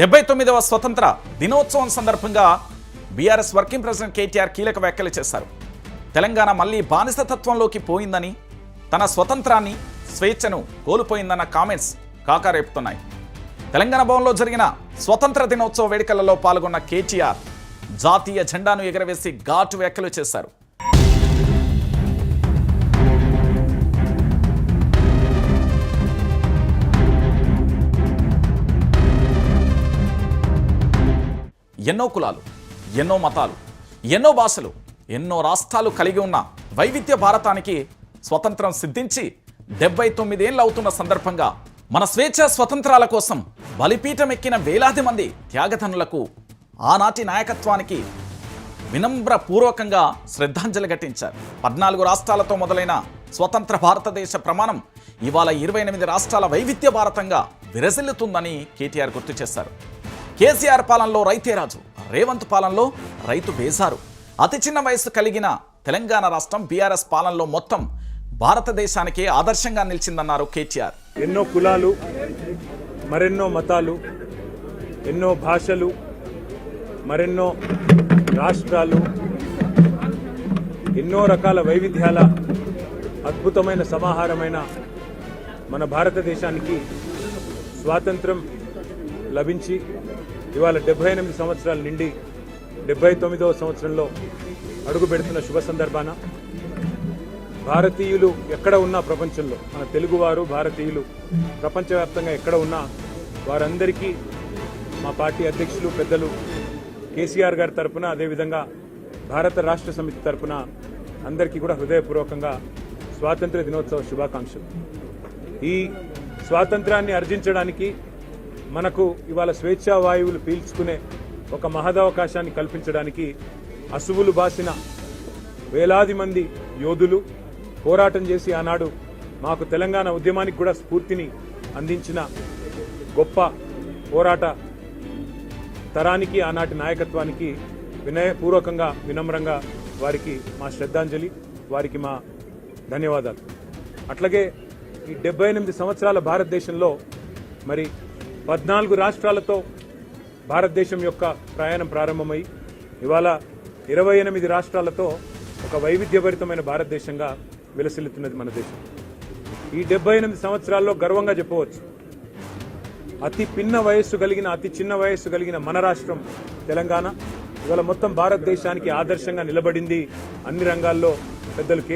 డెబ్బై తొమ్మిదవ స్వతంత్ర దినోత్సవం సందర్భంగా బీఆర్ఎస్ వర్కింగ్ ప్రెసిడెంట్ కేటీఆర్ కీలక వ్యాఖ్యలు చేశారు. తెలంగాణ మళ్ళీ బానిసతత్వంలోకి పోయిందని తన స్వతంత్రాన్ని స్వేచ్ఛను కోల్పోయిందన్న కామెంట్స్ కాకారేపుతున్నాయి. తెలంగాణ భవన్లో జరిగిన స్వతంత్ర దినోత్సవ వేడుకలలో పాల్గొన్న కేటీఆర్ జాతీయ జెండాను ఎగరవేసి ఘాటు వ్యాఖ్యలు చేశారు. ఎన్నో కులాలు ఎన్నో మతాలు ఎన్నో భాషలు ఎన్నో రాష్ట్రాలు కలిగి ఉన్న వైవిధ్య భారతానికి స్వతంత్రం సిద్ధించి డెబ్బై తొమ్మిదేళ్ళు అవుతున్న సందర్భంగా మన స్వేచ్ఛ స్వతంత్రాల కోసం బలిపీఠం ఎక్కిన వేలాది మంది త్యాగధనులకు ఆనాటి నాయకత్వానికి వినమ్ర పూర్వకంగా శ్రద్ధాంజలి ఘటించారు. పద్నాలుగు రాష్ట్రాలతో మొదలైన స్వతంత్ర భారతదేశ ప్రమాణం ఇవాళ ఇరవై ఎనిమిది రాష్ట్రాల వైవిధ్య భారతంగా విరసిల్లుతుందని కేటీఆర్ గుర్తు చేశారు. కేసీఆర్ పాలనలో రైతే రాజు రేవంత్ పాలనలో రైతు వేశారు అతి చిన్న వయసు కలిగిన తెలంగాణ రాష్ట్రం బీఆర్ఎస్ పాలనలో మొత్తం భారతదేశానికి ఆదర్శంగా నిలిచిందన్నారు కేటీఆర్. ఎన్నో కులాలు మరెన్నో మతాలు ఎన్నో భాషలు మరెన్నో రాష్ట్రాలు ఎన్నో రకాల వైవిధ్యాల అద్భుతమైన సమాహారమైన మన భారతదేశానికి స్వాతంత్రం లభించి ఇవాళ డెబ్బై ఎనిమిది సంవత్సరాల నిండి డెబ్బై తొమ్మిదవ సంవత్సరంలో అడుగు పెడుతున్న శుభ సందర్భాన భారతీయులు ఎక్కడ ఉన్నా ప్రపంచంలో మన తెలుగువారు భారతీయులు ప్రపంచవ్యాప్తంగా ఎక్కడ ఉన్నా వారందరికీ మా పార్టీ అధ్యక్షులు పెద్దలు కేసీఆర్ గారి తరపున అదేవిధంగా భారత రాష్ట్ర సమితి తరపున అందరికీ కూడా హృదయపూర్వకంగా స్వాతంత్ర దినోత్సవ శుభాకాంక్షలు. ఈ స్వాతంత్రాన్ని అర్జించడానికి మనకు ఇవాళ స్వేచ్ఛా వాయువులు పీల్చుకునే ఒక మహదవకాశాన్ని కల్పించడానికి అసువులు బాసిన వేలాది మంది యోధులు పోరాటం చేసి ఆనాడు మాకు తెలంగాణ ఉద్యమానికి కూడా స్ఫూర్తిని అందించిన గొప్ప పోరాట తరానికి ఆనాటి నాయకత్వానికి వినయపూర్వకంగా వినమ్రంగా వారికి మా శ్రద్ధాంజలి వారికి మా ధన్యవాదాలు. అట్లాగే ఈ డెబ్బై ఎనిమిది సంవత్సరాల భారతదేశంలో మరి పద్నాలుగు రాష్ట్రాలతో భారతదేశం యొక్క ప్రయాణం ప్రారంభమై ఇవాళ ఇరవై ఎనిమిది రాష్ట్రాలతో ఒక వైవిధ్యభరితమైన భారతదేశంగా విలసిల్లుతున్నది మన దేశం. ఈ డెబ్బై ఎనిమిది సంవత్సరాల్లో గర్వంగా చెప్పవచ్చు. అతి పిన్న వయస్సు కలిగిన అతి చిన్న వయస్సు కలిగిన మన రాష్ట్రం తెలంగాణ. ఇవాళ మొత్తం భారతదేశానికి ఆదర్శంగా నిలబడింది అన్ని రంగాల్లో పెద్దలు